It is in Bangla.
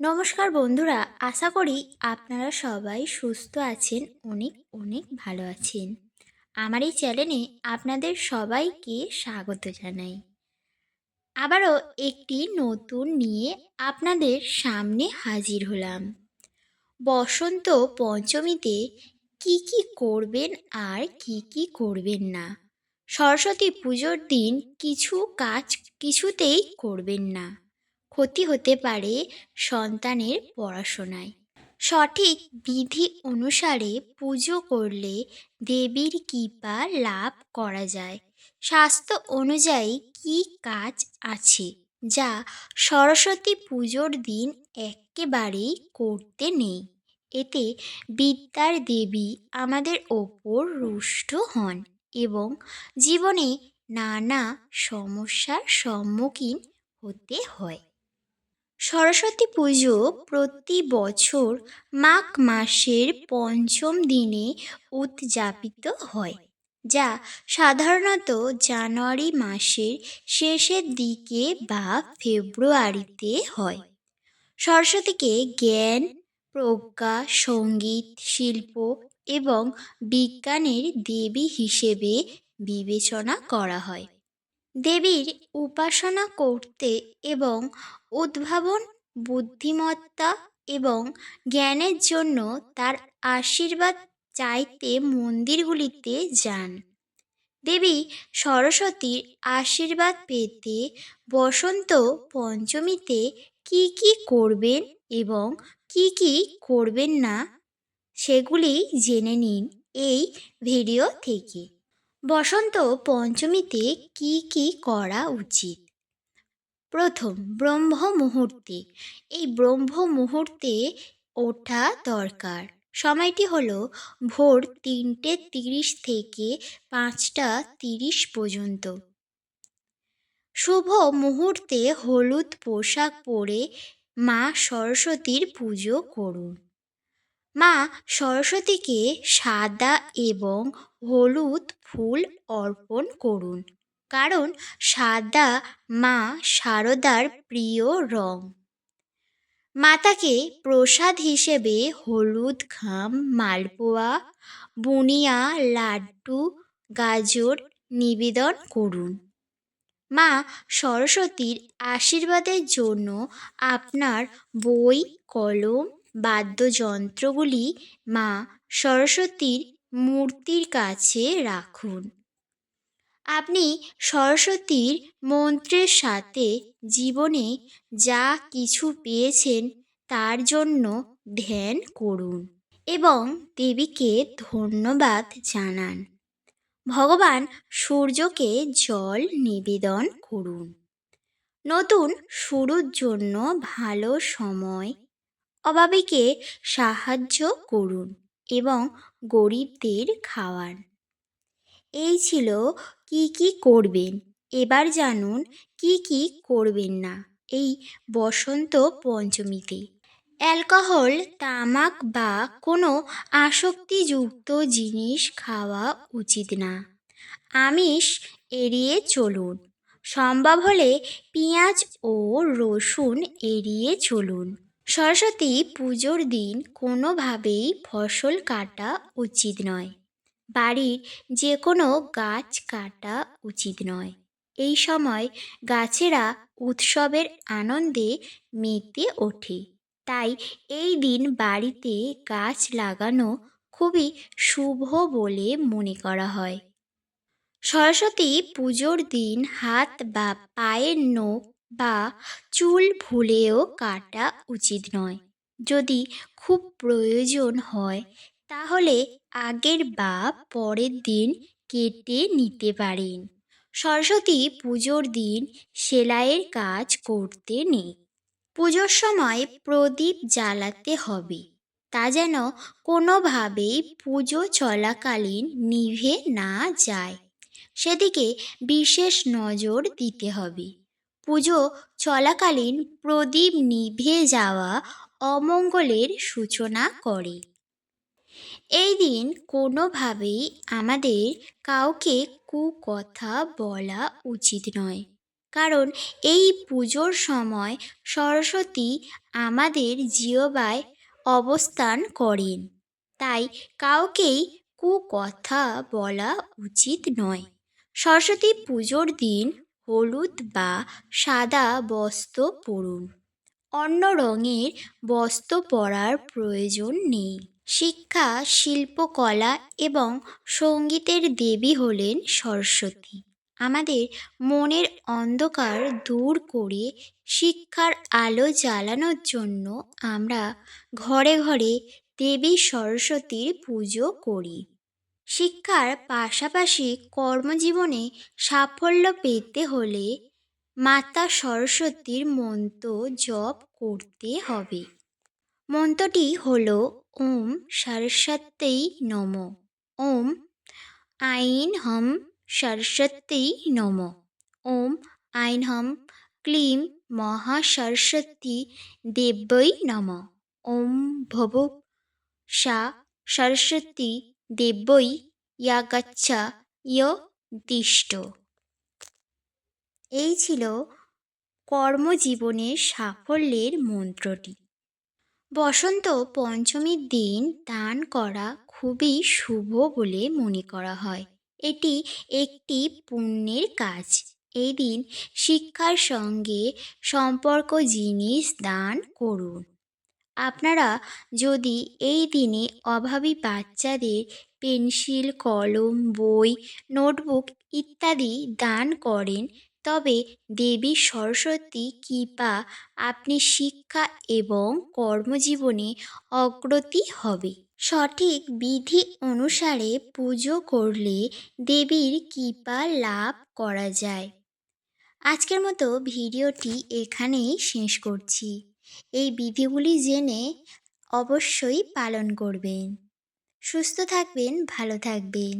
নমস্কার বন্ধুরা, আশা করি আপনারা সবাই সুস্থ আছেন, অনেক অনেক ভালো আছেন। আমার এই চ্যানেলে আপনাদের সবাইকে স্বাগত জানাই। আবারও একটি নতুন নিয়ে আপনাদের সামনে হাজির হলাম। বসন্ত পঞ্চমীতে কি কি করবেন আর কি কি করবেন না? সরস্বতী পুজোর দিন কিছু কাজ কিছুতেই করবেন না। ক্ষতি হতে পারে সন্তানের পড়াশোনায়। সঠিক বিধি অনুসারে পুজো করলে দেবীর কৃপা লাভ করা যায়। স্বাস্থ্য অনুযায়ী কি কাজ আছে যা সরস্বতী পুজোর দিন একেবারেই করতে নেই? এতে বিদ্যার দেবী আমাদের ওপর রুষ্ট হন এবং জীবনে নানা সমস্যার সম্মুখীন হতে হয়। সরস্বতী পুজো প্রতি বছর মাঘ মাসের পঞ্চম দিনে উদযাপিত হয়, যা সাধারণত জানুয়ারি মাসের শেষের দিকে বা ফেব্রুয়ারিতে হয়। সরস্বতীকে জ্ঞান, প্রজ্ঞা, সংগীত, শিল্প এবং বিজ্ঞানের দেবী হিসেবে বিবেচনা করা হয়। দেবীর উপাসনা করতে এবং উদ্ভাবন বুদ্ধিমত্তা এবং জ্ঞানের জন্য তার আশীর্বাদ চাইতে মন্দিরগুলিতে যান। দেবী সরস্বতীর আশীর্বাদ পেতে বসন্ত পঞ্চমীতে কি কি করবেন এবং কি কি করবেন না, সেগুলি জেনে নিন এই ভিডিও থেকে। বসন্ত পঞ্চমীতে কি কি করা উচিত? প্রথম, ব্রহ্ম মুহূর্তে। এই ব্রহ্ম মুহূর্তে ওঠা দরকার। সময়টি হলো ভোর তিনটে তিরিশ থেকে পাঁচটা তিরিশ পর্যন্ত। শুভ মুহূর্তে হলুদ পোশাক পরে মা সরস্বতীর পুজো করুন। মা সরস্বতীকে সাদা এবং হলুদ ফুল অর্পণ করুন। কারণ সাদা মা শারদার প্রিয় রং। মাতাকে প্রসাদ হিসেবে হলুদ খাম মালপোয়া, বুনিয়া, লাড্ডু, গাজর নিবেদন করুন। মা সরস্বতীর আশীর্বাদের জন্য আপনার বই, কলম, বাদ্যযন্ত্রগুলি মা সরস্বতীর মূর্তির কাছে রাখুন। আপনি সরস্বতীর মন্ত্রের সাথে জীবনে যা কিছু পেয়েছেন তার জন্য ধ্যান করুন এবং দেবীকে ধন্যবাদ জানান। ভগবান সূর্যকে জল নিবেদন করুন। নতুন শুরুর জন্য ভালো সময় অভাবীকে সাহায্য করুন। এবং গরিবদের খাওয়ান। এই ছিল কি কি করবেন, এবার জানুন কি কি করবেন না এই বসন্ত পঞ্চমীতে। অ্যালকোহল, তামাক বা কোনো আসক্তিযুক্ত জিনিস খাওয়া উচিত না। আমিষ এড়িয়ে চলুন। সম্ভব হলে পেঁয়াজ ও রসুন এড়িয়ে চলুন। সরস্বতী পুজোর দিন কোনোভাবেই ফসল কাটা উচিত নয়। বাড়ির যে কোনো গাছ কাটা উচিত নয়। এই সময় গাছেরা উৎসবের আনন্দে মেতে ওঠে। তাই এই দিন বাড়িতে গাছ লাগানো খুবই শুভ বলে মনে করা হয়। সরস্বতী পুজোর দিন হাত বা পায়ের নখ বা চুল ভুলেও কাটা উচিত নয়। যদি খুব প্রয়োজন হয়, তাহলে আগের বা পরের দিন কেটে নিতে পারেন। সরস্বতী পুজোর দিন সেলাইয়ের কাজ করতে নেই। পুজোর সময় প্রদীপ জ্বালাতে হবে। তা যেন কোনোভাবেই পুজো চলাকালীন নিভে না যায়। সেদিকে বিশেষ নজর দিতে হবে। পুজো চলাকালীন প্রদীপ নিভে যাওয়া অমঙ্গলের সূচনা করে। এই দিন কোনোভাবেই আমাদের কাউকে কুকথা বলা উচিত নয়। কারণ এই পুজোর সময় সরস্বতী আমাদের জিওবায় অবস্থান করেন। তাই কাউকেই কুকথা বলা উচিত নয়। সরস্বতী পুজোর দিন হলুদ বা সাদা বস্ত্র পরুন। অন্য রঙের বস্ত্র পরার প্রয়োজন নেই। শিক্ষা, শিল্পকলা এবং সঙ্গীতের দেবী হলেন সরস্বতী। আমাদের মনের অন্ধকার দূর করে শিক্ষার আলো জ্বালানোর জন্য আমরা ঘরে ঘরে দেবী সরস্বতীর পুজো করি। শিক্ষার পাশাপাশি কর্মজীবনে সাফল্য পেতে হলে মাতা সরস্বতীর মন্ত্র জপ করতে হবে। মন্ত্রটি হল ওম সরস্বতী নম। ওম আইন হম সরস্বতী নম। ওম আইন হম ক্লিম মহাসরস্বতী দেব্যৈ নম। ওম ভব সা সরস্বতী দেব্যৈ ইয়া গচ্ছা ইয় তিষ্ঠ এই ছিল কর্মজীবনের সাফল্যের মন্ত্রটি। বসন্ত পঞ্চমীর দিন দান করা খুবই শুভ বলে মনে করা হয়। এটি একটি পুণ্যের কাজ। এই দিন শিক্ষার সঙ্গে সম্পর্ক জিনিস দান করুন। আপনারা যদি এই দিনে অভাবী বাচ্চাদের পেন্সিল, কলম, বই, নোটবুক ইত্যাদি দান করেন, তবে দেবী সরস্বতী কৃপা আপনি শিক্ষা এবং কর্মজীবনে অগ্রতি হবে। সঠিক বিধি অনুসারে পুজো করলে দেবীর কৃপা লাভ করা যায়। আজকের মতো ভিডিওটি এখানেই শেষ করছি। এই বিধিগুলি জেনে অবশ্যই পালন করবেন। সুস্থ থাকবেন ভালো থাকবেন।